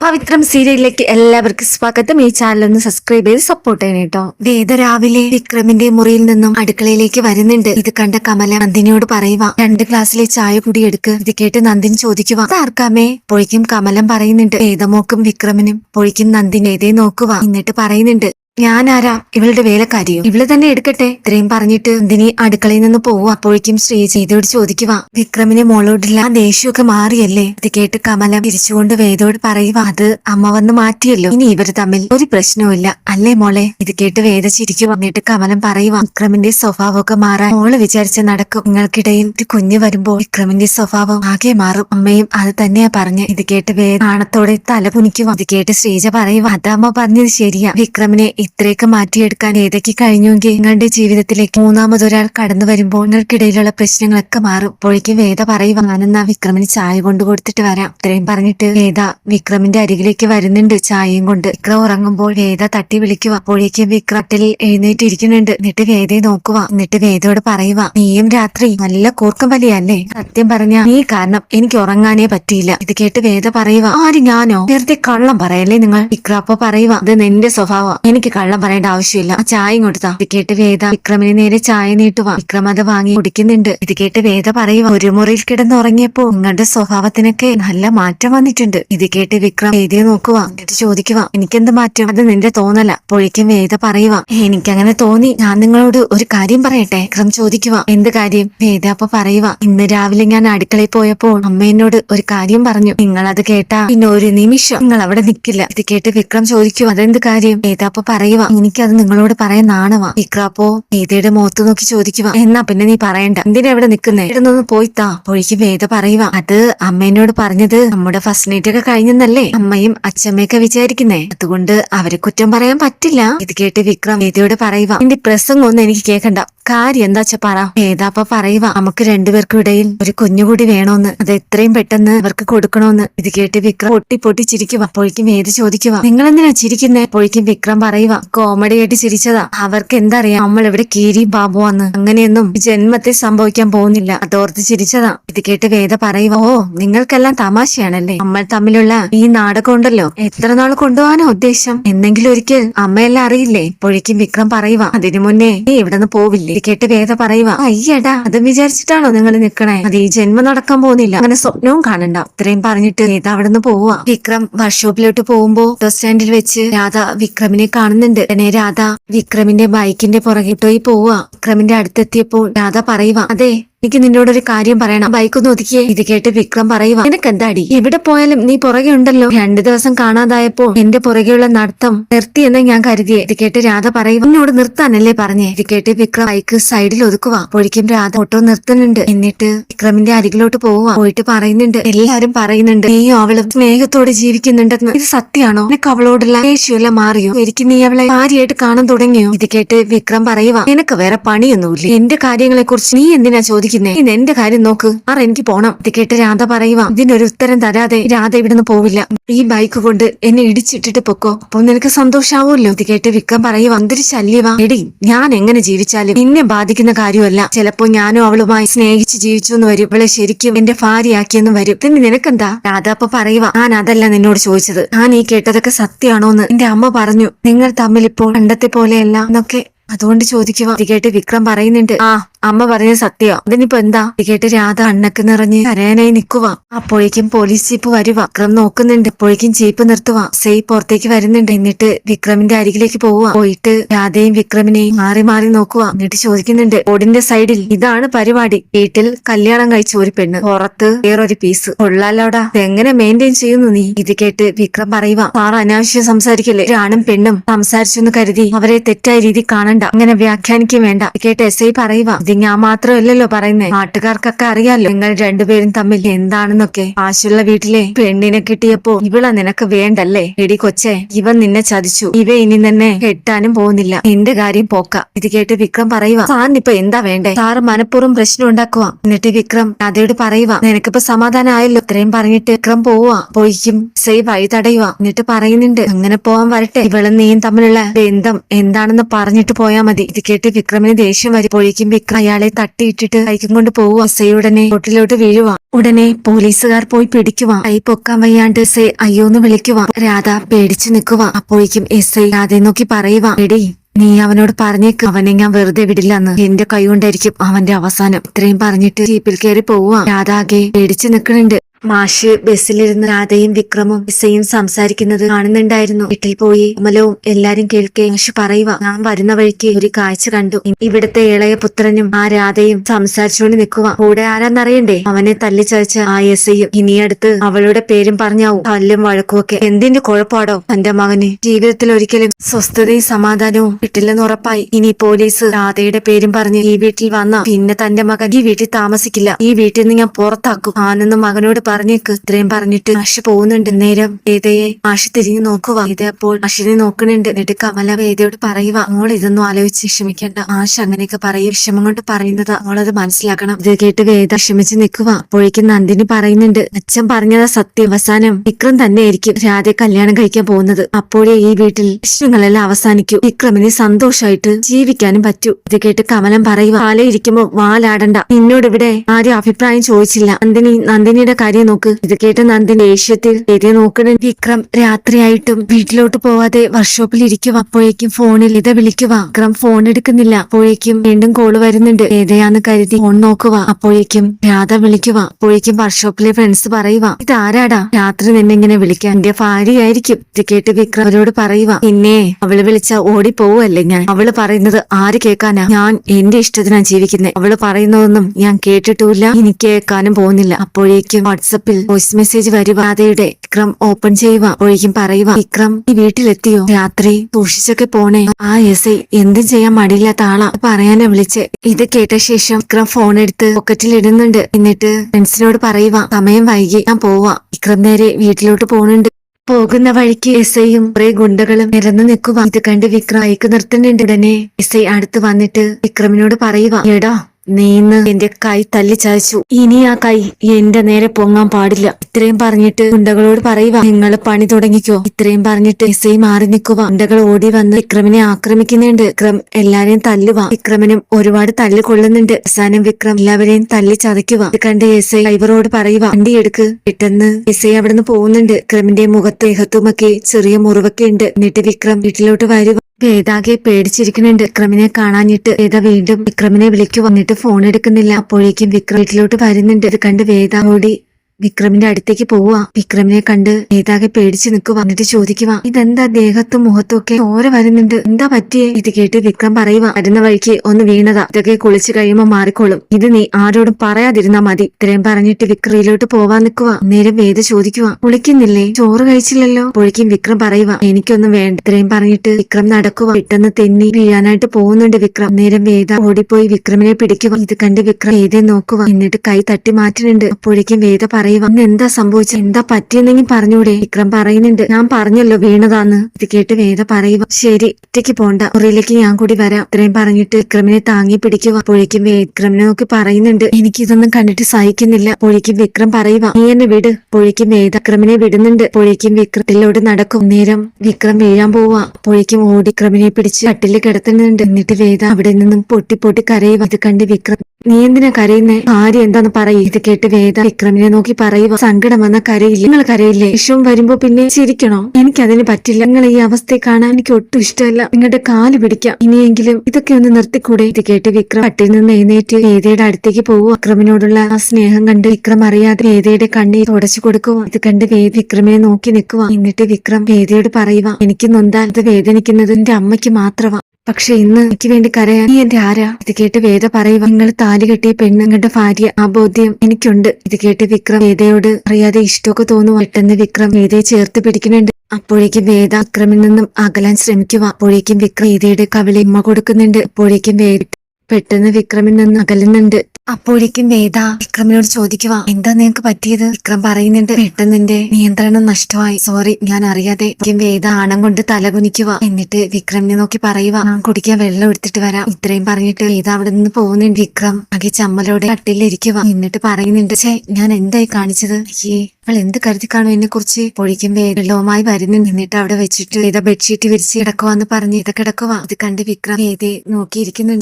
പവിത്രം സീരിയലിലേക്ക് എല്ലാവർക്കും സ്വാഗതം. ഈ ചാനൽ ഒന്ന് സബ്സ്ക്രൈബ് ചെയ്ത് സപ്പോർട്ട് ചെയ്യണം കേട്ടോ വേദ രാവിലെ വിക്രമിന്റെ മുറിയിൽ നിന്നും അടുക്കളയിലേക്ക് വരുന്നുണ്ട്. ഇത് കണ്ട കമല നന്ദിനിയോട് പറയുക രണ്ട് ഗ്ലാസ്സിലെ ചായ കൂടി എടുക്ക് ഇത് കേട്ട് നന്ദിനി ചോദിക്കുക ആർക്കാമേ പൊഴിക്കും കമലം പറയുന്നുണ്ട്. വേദമോക്കും വിക്രമിനും പൊഴിക്കും നന്ദിനി ഏതേ നോക്കുക എന്നിട്ട് പറയുന്നുണ്ട് ഞാനാരാ? ഇവളുടെ വേലക്കാരിയോ? ഇവൾ തന്നെ എടുക്കട്ടെ. ഇത്രയും പറഞ്ഞിട്ട് നന്ദിനി അടുക്കളയിൽ നിന്ന് പോവും? അപ്പോഴേക്കും ശ്രീ ചെയ്തോട് ചോദിക്കുക വിക്രമിനെ മോളോടുള്ള ആ ദേഷ്യമൊക്കെ മാറിയല്ലേ? ഇത് കേട്ട് കമല തിരിച്ചുകൊണ്ട് വേദോട് പറയുക അത് അമ്മ വന്ന് മാറ്റിയല്ലോ. ഇനി ഇവർ തമ്മിൽ ഒരു പ്രശ്നവുമില്ല അല്ലേ മോളെ? ഇത് കേട്ട് വേദ ചിരിക്കു വന്നിട്ട് കമലം പറയുക വിക്രമിന്റെ സ്വഭാവമൊക്കെ മാറാൻ മോൾ വിചാരിച്ച നടക്കും നിങ്ങൾക്കിടയിൽ ഒരു കുഞ്ഞ് വരുമ്പോൾ വിക്രമിന്റെ സ്വഭാവം ആകെ മാറും. അമ്മയും അത് തന്നെയാ പറഞ്ഞ്. ഇത് കേട്ട് വേദ ആണത്തോടെ തല പുനിക്കുക ഇത് കേട്ട് ശ്രീജ പറയുക അതമ്മ പറഞ്ഞത് ശരിയാ. വിക്രമിനെ ഇത്രയൊക്കെ മാറ്റിയെടുക്കാൻ ഏതൊക്കെ കഴിഞ്ഞുവെങ്കിൽ നിങ്ങളുടെ ജീവിതത്തിലേക്ക് മൂന്നാമതൊരാൾ കടന്നു വരുമ്പോൾ നിങ്ങൾക്കിടയിലുള്ള പ്രശ്നങ്ങളൊക്കെ മാറും. അപ്പോഴേക്കും വേദ പറയുക ഞാനെന്നാ വിക്രമിന് ചായ കൊണ്ട് കൊടുത്തിട്ട് വരാം. ഇത്രയും പറഞ്ഞിട്ട് വേദ വിക്രമിന്റെ അരികിലേക്ക് വരുന്നുണ്ട് ചായയും കൊണ്ട്. വിക്രം ഉറങ്ങുമ്പോൾ വേദ തട്ടി വിളിക്കുക അപ്പോഴേക്കും വിക്രത്തിൽ എഴുന്നേറ്റിരിക്കുന്നുണ്ട്. എന്നിട്ട് വേദയെ നോക്കുക എന്നിട്ട് വേദയോട് പറയുക നീയും രാത്രി നല്ല കൂർക്കം വലിയല്ലേ സത്യം പറഞ്ഞ നീ കാരണം എനിക്ക് ഉറങ്ങാനേ പറ്റിയില്ല. ഇത് കേട്ട് വേദ പറയുക ആര് ഞാനോ? വെറുതെ കള്ളം പറയല്ലേ നിങ്ങൾ? വിക്രം അപ്പൊ പറയുക അത് നിന്റെ സ്വഭാവം എനിക്ക് കള്ളം പറയേണ്ട ആവശ്യമില്ല. ആ ചായ കൊടുത്താ ഇത് കേട്ട് വേദ വിക്രമിന് നേരെ ചായ നീട്ടുവാ. വിക്രം അത് വാങ്ങി കുടിക്കുന്നുണ്ട്. ഇത് കേട്ട് വേദ പറയുക ഒരു മുറിയിൽ കിടന്നുറങ്ങിയപ്പോ നിങ്ങളുടെ സ്വഭാവത്തിനൊക്കെ നല്ല മാറ്റം വന്നിട്ടുണ്ട്. ഇത് കേട്ട് വിക്രം വേദിയെ നോക്കുക എന്നിട്ട് ചോദിക്കുക എനിക്കെന്ത് മാറ്റം? അത് നിന്റെ തോന്നല. പൊഴിക്കും വേദ പറയുക എനിക്കങ്ങനെ തോന്നി. ഞാൻ നിങ്ങളോട് ഒരു കാര്യം പറയട്ടെ? വിക്രം ചോദിക്കുക എന്ത് കാര്യം? വേദ അപ്പൊ പറയുക ഇന്ന് രാവിലെ ഞാൻ അടുക്കളയിൽ പോയപ്പോൾ അമ്മ എന്നോട് ഒരു കാര്യം പറഞ്ഞു. നിങ്ങൾ അത് കേട്ടാ പിന്നെ ഒരു നിമിഷം. നിങ്ങൾ അവിടെ നിൽക്കില്ല ഇത് കേട്ട് വിക്രം ചോദിക്കും അതെന്ത് കാര്യം? വേദ അപ്പൊ പറയുക എനിക്കത് നിങ്ങളോട് പറയാൻ നാണവാ. വിക്രം അപ്പോ വേദയുടെ മുഖത്ത് നോക്കി ചോദിക്കുക എന്നാ പിന്നെ നീ പറയണ്ട. എന്തിനാ ഇവിടെ നിൽക്കുന്നേ? ഇവിടെ നിന്ന് പോയിത്താ പൊഴിക്ക് വേദ പറയുക അത് അമ്മേനോട് പറഞ്ഞത് നമ്മുടെ ഫസ്റ്റ് നൈറ്റ് ഒക്കെ കഴിഞ്ഞെന്നല്ലേ? അമ്മയും അച്ഛമ്മയൊക്കെ വിചാരിക്കുന്നേ. അതുകൊണ്ട് അവരെ കുറ്റം പറയാൻ പറ്റില്ല. ഇത് കേട്ട് വിക്രം വേദയോട് പറയുക എന്റെ പ്രസംഗം ഒന്നും എനിക്ക് കേൾക്കണ്ട കാര്യം എന്താ വെച്ചാ പറ? ഏതാപ്പ പറയുക നമുക്ക് രണ്ടുപേർക്കും ഇടയിൽ ഒരു കുഞ്ഞുകൂടി വേണോന്ന്. അത് എത്രയും പെട്ടെന്ന് അവർക്ക് കൊടുക്കണോന്ന്. ഇത് കേട്ട് വിക്രം പൊട്ടി പൊട്ടി ചിരിക്കുക അപ്പോഴേക്കും വേദ ചോദിക്കുക നിങ്ങൾ എന്തിനാ ചിരിക്കുന്നേ? അപ്പോഴേക്കും വിക്രം പറയുക കോമഡി ആയിട്ട് ചിരിച്ചതാ. അവർക്ക് എന്തറിയാം? നമ്മൾ ഇവിടെ കീരി ബാബുവാന്ന്. അങ്ങനെയൊന്നും ജന്മത്തെ സംഭവിക്കാൻ പോകുന്നില്ല. അതോർത്ത് ചിരിച്ചതാ. ഇത് കേട്ട് വേദ പറയുക ഓ നിങ്ങൾക്കെല്ലാം തമാശയാണല്ലേ? നമ്മൾ തമ്മിലുള്ള ഈ നാടകം ഉണ്ടല്ലോ. എത്ര നാൾ കൊണ്ടുപോകാനോ ഉദ്ദേശം? എന്നെങ്കിലും ഒരിക്കൽ അമ്മയെല്ലാം അറിയില്ലേ? ഇപ്പോഴേക്കും വിക്രം പറയുക അതിനു മുന്നേ നീ ഇവിടെ നിന്ന് പോവില്ലേ? കേട്ട് വേദ പറയുക അയ്യടാ അത് വിചാരിച്ചിട്ടാണോ നിങ്ങൾ നിക്കണേ? അത് ഈ ജന്മം നടക്കാൻ പോകുന്നില്ല. അങ്ങനെ സ്വപ്നവും കാണണ്ട. ഇത്രയും പറഞ്ഞിട്ട് വേദ അവിടെ നിന്ന് പോവുക വിക്രം വർക്ക്ഷോപ്പിലോട്ട് പോകുമ്പോ ബസ് സ്റ്റാൻഡിൽ വെച്ച് രാധ വിക്രമിനെ കാണുന്നുണ്ട്. ഉടനെ രാധ വിക്രമിന്റെ ബൈക്കിന്റെ പുറകിട്ടോയി പോവുക വിക്രമിന്റെ അടുത്തെത്തിയപ്പോൾ രാധ പറയുക അതെ എനിക്ക് നിന്നോടൊരു കാര്യം പറയണം. ബൈക്ക് നോക്കിയേ ഇത് കേട്ട് വിക്രം പറയുക നിനക്ക് എന്താടി എവിടെ പോയാലും നീ പുറകെ ഉണ്ടല്ലോ. രണ്ടു ദിവസം കാണാതായപ്പോ എന്റെ പുറകെയുള്ള നടത്തം നിർത്തിയെന്ന് ഞാൻ കരുതിയേ. ഇത് കേട്ട് രാധ പറയുക എന്നോട് നിർത്താനല്ലേ പറഞ്ഞേ? ഇത് കേട്ട് വിക്രം ബൈക്ക് സൈഡിൽ ഒതുക്കുക അപ്പോഴേക്കും രാധ ഓട്ടോ നിർത്തുന്നുണ്ട്. എന്നിട്ട് വിക്രമിന്റെ അരികിലോട്ട് പോവുക പോയിട്ട് പറയുന്നുണ്ട് എല്ലാരും പറയുന്നുണ്ട് നീയും അവളും സ്നേഹത്തോടെ ജീവിക്കുന്നുണ്ടെന്ന്. ഇത് സത്യാണോ നിനക്ക് അവളോടുള്ള ദേഷ്യമെല്ലാം മാറിയോ? ശരിക്കും നീ അവളെ ഭാര്യയായിട്ട് കാണാൻ തുടങ്ങിയോ? ഇത് കേട്ട് വിക്രം പറയുക നിനക്ക് വേറെ പണിയൊന്നുമില്ല. എന്റെ കാര്യങ്ങളെ കുറിച്ച് നീ എന്തിനാ ചോദിക്കുന്നേ ഇന്ന് എന്റെ കാര്യം നോക്ക്. ആർ എനിക്ക് പോണം. ഇത് കേട്ട് രാധ പറയുക ഇതിനൊരു ഉത്തരം തരാതെ രാധ ഇവിടുന്ന് പോവില്ല. ഈ ബൈക്ക് കൊണ്ട് എന്നെ ഇടിച്ചിട്ടിട്ട് പൊക്കോ. അപ്പൊ നിനക്ക് സന്തോഷാവുമല്ലോ. ഇത് കേട്ട് വിക്രം പറയുക എന്തൊരു ശല്യവാ എടി ഞാൻ എങ്ങനെ ജീവിച്ചാലും നിന്നെ ബാധിക്കുന്ന കാര്യമല്ല. ചിലപ്പോ ഞാനും അവളുമായി സ്നേഹിച്ച് ജീവിച്ചു എന്ന് വരും. ഇവളെ ശരിക്കും എന്റെ ഭാര്യയാക്കിയെന്ന് വരും. പിന്നെ നിനക്കെന്താ? രാധ അപ്പൊ പറയുക ഞാൻ അതല്ല നിന്നോട് ചോദിച്ചത്. ഞാൻ ഈ കേട്ടതൊക്കെ സത്യമാണോന്ന് എന്റെ അമ്മ പറഞ്ഞു. നിങ്ങൾ തമ്മിൽ ഇപ്പോൾ കണ്ടത്തെ പോലെയല്ല എന്നൊക്കെ അതുകൊണ്ട് ചോദിക്കുക കേട്ട് വിക്രം പറയുന്നുണ്ട്. ആ അമ്മ പറഞ്ഞ സത്യോ. അതിനിപ്പോ എന്താ? കേട്ട് രാധ അണ്ണക്ക് നിറഞ്ഞ് കരയാനായി നിൽക്കുക അപ്പോഴേക്കും പോലീസ് ജീപ്പ് വരുക വിക്രം നോക്കുന്നുണ്ട്. അപ്പോഴേക്കും ജീപ്പ് നിർത്തുക സൈ പുറത്തേക്ക് വരുന്നുണ്ട്. എന്നിട്ട് വിക്രമിന്റെ അരികിലേക്ക് പോവുക പോയിട്ട് രാധയും വിക്രമിനെയും മാറി മാറി നോക്കുക എന്നിട്ട് ചോദിക്കുന്നുണ്ട്. റോഡിന്റെ സൈഡിൽ ഇതാണ് പരിപാടി. വീട്ടിൽ കല്യാണം കഴിച്ച ഒരു പെണ്ണ്. പുറത്ത് വേറൊരു പീസ്. കൊള്ളാലോടാ. എങ്ങനെ മെയിന്റെയിൻ ചെയ്യുന്നു നീ? ഇത് കേട്ട് വിക്രം പറയുക സാർ അനാവശ്യം സംസാരിക്കല്ലേ? ഒരാണും പെണ്ണും സംസാരിച്ചെന്ന് കരുതി അവരെ തെറ്റായ രീതി കാണണ്ട. അങ്ങനെ വ്യാഖ്യാനിക്കും വേണ്ട. കേട്ട് എസ് ഐ പറയുക ഇത് ഞാൻ മാത്രമല്ലല്ലോ പറയുന്നേ. നാട്ടുകാർക്കൊക്കെ അറിയാലോ നിങ്ങൾ രണ്ടുപേരും തമ്മിൽ എന്താണെന്നൊക്കെ. ആശുള്ള വീട്ടിലെ പെണ്ണിനെ കിട്ടിയപ്പോ ഇവള നിനക്ക് വേണ്ടല്ലേ? എടി കൊച്ചെ ഇവൻ നിന്നെ ചതിച്ചു. ഇവ ഇനി തന്നെ കെട്ടാനും പോകുന്നില്ല. എന്റെ കാര്യം പോക്ക. ഇത് കേട്ട് വിക്രം പറയുക സാറിനിപ്പൊ എന്താ വേണ്ടേ? സാറ് മനഃപൂർവം പ്രശ്നം ഉണ്ടാക്കുക എന്നിട്ട് വിക്രം അതോട് പറയുക നിനക്കിപ്പോ സമാധാനമായല്ലോ ഇത്രയും പറഞ്ഞിട്ട് വിക്രം പോവുക പോയിക്കും സൈ വഴി തടയുക എന്നിട്ട് പറയുന്നുണ്ട് അങ്ങനെ പോവാൻ വരട്ടെ. ഇവളും നീയും തമ്മിലുള്ള ബന്ധം എന്താണെന്ന് പറഞ്ഞിട്ട് പോയാ മതി. ഇത് കേട്ട് വിക്രമിന് ദേഷ്യം വരുമ്പോഴേക്കും വിക്രം അയാളെ തട്ടിയിട്ടിട്ട് കൈക്കും കൊണ്ട് പോവുക സേ ഉടനെ റോട്ടിലോട്ട് വീഴുക ഉടനെ പോലീസുകാർ പോയി പിടിക്കുക കൈ പൊക്കാൻ വയ്യാണ്ട് സേ ഐ അയ്യോന്ന് വിളിക്കുക രാധ പേടിച്ചു നിൽക്കുക അപ്പോഴേക്കും എസ് ഐ രാധയെ നോക്കി പറയുക എടി നീ അവനോട് പറഞ്ഞേക്ക്. അവനെ ഞാൻ വെറുതെ വിടില്ലെന്ന്. എന്റെ കൈ കൊണ്ടായിരിക്കും അവന്റെ അവസാനം. ഇത്രയും പറഞ്ഞിട്ട് ജീപ്പിൽ കയറി പോവുക രാധാകെ പേടിച്ചു നിൽക്കണുണ്ട് മാഷ് ബസ്സിലിരുന്ന് രാധയും വിക്രമും ഇസയും സംസാരിക്കുന്നത് കാണുന്നുണ്ടായിരുന്നു. വീട്ടിൽ പോയി അമലവും എല്ലാരും കേൾക്കെ മാഷ് പറയുക ഞാൻ വരുന്ന വഴിക്ക് ഒരു കാഴ്ച കണ്ടു. ഇവിടത്തെ ഇളയ പുത്രനും ആ രാധയും സംസാരിച്ചുകൊണ്ട് നിൽക്കുക കൂടെ ആരാന്നറിയണ്ടേ? അവനെ തല്ലിച്ചതച്ച ആ എസയും ഇനി അടുത്ത് അവളുടെ പേരും പറഞ്ഞാവും. തല്ലും വഴക്കുമൊക്കെ എന്തിന്റെ കുഴപ്പാടോ? തന്റെ മകന് ജീവിതത്തിൽ ഒരിക്കലും സ്വസ്ഥതയും സമാധാനവും കിട്ടില്ലെന്ന് ഉറപ്പായി. ഇനി പോലീസ് രാധയുടെ പേരും പറഞ്ഞ് ഈ വീട്ടിൽ വന്ന പിന്നെ തന്റെ മകൻ ഈ വീട്ടിൽ താമസിക്കില്ല. ഈ വീട്ടിൽ നിന്ന് ഞാൻ പുറത്താക്കും. ആനെന്ന് മകനോട് പറഞ്ഞേക്ക്. ഇത്രയും പറഞ്ഞിട്ട് ആശ പോകുന്നുണ്ട് നേരം. വേദയെ മാഷ് തിരിഞ്ഞു നോക്കുക വേദ അപ്പോൾ ആഷിനെ നോക്കണുണ്ട് എന്നിട്ട് കമല വേദയോട് പറയുക മോൾ ഇതൊന്നും ആലോചിച്ച് വിഷമിക്കേണ്ട. ആശ അങ്ങനെയൊക്കെ പറയും. വിഷമം കൊണ്ട് പറയുന്നത് മോളത് മനസ്സിലാക്കണം. ഇത് കേട്ട് വേദ വിഷമിച്ച് നിൽക്കുക അപ്പോഴേക്കും നന്ദിനി പറയുന്നുണ്ട് അച്ഛൻ പറഞ്ഞത് സത്യം. അവസാനം വിക്രം തന്നെയായിരിക്കും രാധയെ കല്യാണം കഴിക്കാൻ പോകുന്നത്. അപ്പോഴേ ഈ വീട്ടിൽ പ്രശ്നങ്ങളെല്ലാം അവസാനിക്കൂ. വിക്രമിന് സന്തോഷമായിട്ട് ജീവിക്കാനും പറ്റൂ. ഇത് കേട്ട് കമലം പറയുക ആലയിരിക്കുമ്പോ വാലാടണ്ട. നിന്നോട് ഇവിടെ ആരും അഭിപ്രായം ചോദിച്ചില്ല. നന്ദിനി നന്ദിനിയുടെ കാര്യം നോക്ക്. ഇത് കേട്ട നന്ദിനി ദേഷ്യത്തിൽ എതിരെ നോക്കണ വിക്രം രാത്രിയായിട്ടും വീട്ടിലോട്ട് പോവാതെ വർക്ക്ഷോപ്പിൽ ഇരിക്കുക. അപ്പോഴേക്കും ഫോണിൽ ഇത് വിളിക്കുക. വിക്രം ഫോൺ എടുക്കുന്നില്ല. അപ്പോഴേക്കും വീണ്ടും കോൾ വരുന്നുണ്ട്. ഏതയാന്ന് കരുതി ഫോൺ നോക്കുക. അപ്പോഴേക്കും രാധ വിളിക്കുക. അപ്പോഴേക്കും വർക്ക്ഷോപ്പിലെ ഫ്രണ്ട്സ് പറയുക. ഇത് ആരാടാ രാത്രി നിന്നെ ഇങ്ങനെ വിളിക്കാൻ എന്റെ ഭാര്യയായിരിക്കും. ഇത് കേട്ട് വിക്രം അവരോട് പറയുക. പിന്നെ അവൾ വിളിച്ച ഓടി പോവല്ലേ ഞാൻ? അവൾ പറയുന്നത് ആര് കേൾക്കാനാ? ഞാൻ എന്റെ ഇഷ്ടത്തിനാണ് ജീവിക്കുന്നത് അവൾ പറയുന്നതൊന്നും ഞാൻ കേട്ടിട്ടില്ല എനിക്ക് കേൾക്കാനും പോകുന്നില്ല. അപ്പോഴേക്കും വാട്സപ്പിൽ വോയിസ് മെസ്സേജ് വരുക അതയുടെ വിക്രം ഓപ്പൺ ചെയ്യുക ഒഴിക്കും പറയുക വിക്രം ഈ വീട്ടിലെത്തിയോ? രാത്രി സൂക്ഷിച്ചൊക്കെ പോണേ. ആ എസ് ഐ എന്തും ചെയ്യാൻ മടിയില്ല താള പറയാനെ വിളിച്ച്. ഇത് കേട്ട ശേഷം വിക്രം ഫോൺ എടുത്ത് പോക്കറ്റിൽ ഇടുന്നുണ്ട്. എന്നിട്ട് ഫ്രണ്ട്സിനോട് പറയുക സമയം വൈകി ഞാൻ പോവാ. വിക്രം നേരെ വീട്ടിലോട്ട് പോണുണ്ട്. പോകുന്ന വഴിക്ക് എസ് ഐയും കുറെ ഗുണ്ടകളും നിരന്നു നിൽക്കുക ഇത് കണ്ട് വിക്രം അയക്ക് നിർത്തുന്നുണ്ട്. ഉടനെ എസ് ഐ അടുത്ത് വന്നിട്ട് വിക്രമിനോട് പറയുക എടാ നീ ഇന്ന് എന്റെ കൈ തല്ലി ചതച്ചു ഇനി ആ കൈ എന്റെ നേരെ പൊങ്ങാൻ പാടില്ല. ഇത്രയും പറഞ്ഞിട്ട് ഗുണ്ടകളോട് പറയുക നിങ്ങൾ പണി തുടങ്ങിക്കോ. ഇത്രയും പറഞ്ഞിട്ട് എസ്ഐ മാറി നിൽക്കുക ഗുണ്ടകൾ ഓടി വന്ന് വിക്രമിനെ ആക്രമിക്കുന്നുണ്ട്. വിക്രം എല്ലാരെയും തല്ലുക വിക്രമനും ഒരുപാട് തല്ല് കൊള്ളുന്നുണ്ട് അവസാനം വിക്രം എല്ലാവരെയും തല്ലി ചതയ്ക്കുക ഇത് കണ്ട് എസ്ഐ ഡ്രൈവറോട് പറയുക വണ്ടി എടുക്ക്. പെട്ടെന്ന് എസ് ഐ അവിടുന്ന് പോകുന്നുണ്ട്. വിക്രമിന്റെ മുഖത്ത് ദേഹത്തുമൊക്കെ ചെറിയ മുറിവൊക്കെ ഉണ്ട്. എന്നിട്ട് വിക്രം വീട്ടിലോട്ട് വരുക വേദാകെ പേടിച്ചിരിക്കുന്നുണ്ട്. വിക്രമിനെ കാണാഞ്ഞിട്ട് വേദ വീണ്ടും വിക്രമിനെ വിളിക്കു വന്നിട്ട് ഫോൺ എടുക്കുന്നില്ല. അപ്പോഴേക്കും വിക്രം വീട്ടിലോട്ട് വരുന്നുണ്ട്. ഇത് കണ്ട് വേദ ഓടി വിക്രമിന്റെ അടുത്തേക്ക് പോവുക. വിക്രമിനെ കണ്ട് നേതാകെ പേടിച്ചു നിൽക്കുക. എന്നിട്ട് ചോദിക്കുക ഇതെന്താ ദേഹത്തും മുഖത്തും ഒക്കെ ഓര വരുന്നുണ്ട്? എന്താ പറ്റിയേ? ഇത് കേട്ട് വിക്രം പറയുക വരുന്ന വഴിക്ക് ഒന്ന് വീണതാ. ഇതൊക്കെ കുളിച്ചു കഴിയുമ്പോൾ മാറിക്കോളും. ഇത് നീ ആരോടും പറയാതിരുന്നാ മതി. ഇത്രയും പറഞ്ഞിട്ട് വിക്രയിലോട്ട് പോവാൻ നിൽക്കുക. നേരം വേദ ചോദിക്കുക കുളിക്കുന്നില്ലേ ചോറ് കഴിച്ചില്ലല്ലോ? അപ്പോഴേക്കും വിക്രം പറയുക എനിക്കൊന്നും വേണ്ട. ഇത്രയും പറഞ്ഞിട്ട് വിക്രം നടക്കുക. പെട്ടെന്ന് തെന്നി വീഴാനായിട്ട് പോകുന്നുണ്ട് വിക്രം. നേരം വേദ ഓടിപ്പോയി വിക്രമിനെ പിടിക്കുക. ഇത് കണ്ട് വിക്രം വേദയെ നോക്കുക. എന്നിട്ട് കൈ തട്ടി മാറ്റുന്നുണ്ട്. അപ്പോഴേക്കും വേദ പറയുക. അന്ന് എന്താ സംഭവിച്ചത്? എന്താ പറ്റിയെന്നെങ്കിൽ പറഞ്ഞൂടെ? വിക്രം പറയുന്നുണ്ട്. ഞാൻ പറഞ്ഞല്ലോ വീണതാന്ന്. ഇത് കേട്ട് വേദ പറയുക. ശരി ഒറ്റയ്ക്ക് പോണ്ട. മുറിയിലേക്ക് ഞാൻ കൂടി വരാം. ഇത്രയും പറഞ്ഞിട്ട് വിക്രമിനെ താങ്ങി പിടിക്കുക. അപ്പോഴേക്കും വിക്രമിനെ നോക്കി പറയുന്നുണ്ട്. എനിക്കിതൊന്നും കണ്ടിട്ട് സഹിക്കുന്നില്ല. അപ്പോഴേക്കും വിക്രം പറയുക. നീ എന്നെ വിട്. അപ്പോഴേക്കും വേദ വിക്രമിനെ വിടുന്നുണ്ട്. അപ്പോഴേക്കും വിക്രത്തിലോട്ട് നടക്കും. നേരം വിക്രം വീഴാൻ പോവുക. അപ്പോഴേക്കും ഓടി വിക്രമിനെ പിടിച്ച് കട്ടിൽ കിടത്തുന്നുണ്ട് എന്നിട്ട് വേദ അവിടെ നിന്നും പൊട്ടി പൊട്ടി കരയുക. ഇത് കണ്ട് വിക്രം നീ എന്തിനാ കരയുന്നേ? ഭാര്യ എന്താന്ന് പറയും. ഇത് കേട്ട് വേദ വിക്രമിനെ നോക്കി പറയുക സങ്കടം വന്ന കരയില്ല? നിങ്ങൾ കരയില്ലേ? വിഷവും വരുമ്പോ പിന്നെ ചിരിക്കണോ? എനിക്കതിന് പറ്റില്ല. നിങ്ങൾ ഈ അവസ്ഥയെ കാണാൻ എനിക്ക് ഒട്ടും ഇഷ്ടമല്ല. നിങ്ങളുടെ കാൽ പിടിക്കാം. ഇനിയെങ്കിലും ഇതൊക്കെ ഒന്ന് നിർത്തിക്കൂടെ? ഇത് കേട്ട് വിക്രം പട്ടിൽ നിന്ന് എഴുന്നേറ്റ് വേദയുടെ അടുത്തേക്ക് പോകും വിക്രമിനോടുള്ള ആ സ്നേഹം കണ്ട് വിക്രം അറിയാതെ വേദയുടെ കണ്ണീർ തുടച്ചു കൊടുക്കുക ഇത് കണ്ട് വേദ വിക്രമിനെ നോക്കി നിൽക്കുവാ. എന്നിട്ട് വിക്രം വേദയോട് പറയുക എനിക്ക് നൊന്താൽ ഇത് വേദനിക്കുന്നത് എന്റെ അമ്മയ്ക്ക് മാത്രമാ പക്ഷെ ഇന്ന് എനിക്ക് വേണ്ടി കരയാൻ നീ എന്റെ ആരാ? ഇത് കേട്ട് വേദ പറയുക നിങ്ങൾ താലി കെട്ടിയ പെണ്ണുങ്ങളുടെ ഭാര്യ. ആ ബോധ്യം എനിക്കുണ്ട്. ഇത് കേട്ട് വിക്രം വേദയോട് അറിയാതെ ഇഷ്ടമൊക്കെ തോന്നുക പെട്ടെന്ന് വിക്രം വേദയെ ചേർത്ത് പിടിക്കുന്നുണ്ട്. അപ്പോഴേക്കും വേദ വിക്രമിൽ നിന്നും അകലാൻ ശ്രമിക്കുക. അപ്പോഴേക്കും വിക്രം വേദയുടെ കവിളി ഉമ്മ കൊടുക്കുന്നുണ്ട്. അപ്പോഴേക്കും വേദ പെട്ടെന്ന് വിക്രമിൽ നിന്ന് അകലുന്നുണ്ട്. അപ്പോഴേക്കും വേദ വിക്രമിനോട് ചോദിക്കുക എന്താ നിനക്ക് പറ്റിയത്? വിക്രം പറയുന്നുണ്ട് പെട്ടെന്ന് എന്റെ നിയന്ത്രണം നഷ്ടമായി. സോറി ഞാൻ അറിയാതെ വേദ ആണം കൊണ്ട് തലകുനിക്കുക എന്നിട്ട് വിക്രമിനെ നോക്കി പറയുക ഞാൻ കുടിക്കാൻ വെള്ളം എടുത്തിട്ട് വരാം. ഇത്രയും പറഞ്ഞിട്ട് വേദ അവിടെ നിന്ന് പോകുന്നുണ്ട്. വിക്രം ആകെ ചമ്മലോടെ കട്ടിലിരിക്കുക എന്നിട്ട് പറയുന്നുണ്ട് ചേ ഞാൻ എന്തായി കാണിച്ചത്? അയ്യേ അവൾ എന്ത് കരുതി കാണും എന്നെ കുറിച്ച് പൊഴിക്കും വെള്ളവുമായി വരുന്നു. നിന്നിട്ട് അവിടെ വെച്ചിട്ട് വേദ ബെഡ്ഷീറ്റ് വിരിച്ച് കിടക്കുവാന്ന് പറഞ്ഞ് ഇത് കിടക്കുക ഇത് കണ്ട് വിക്രം വേദയെ നോക്കിയിരിക്കുന്നുണ്ട്.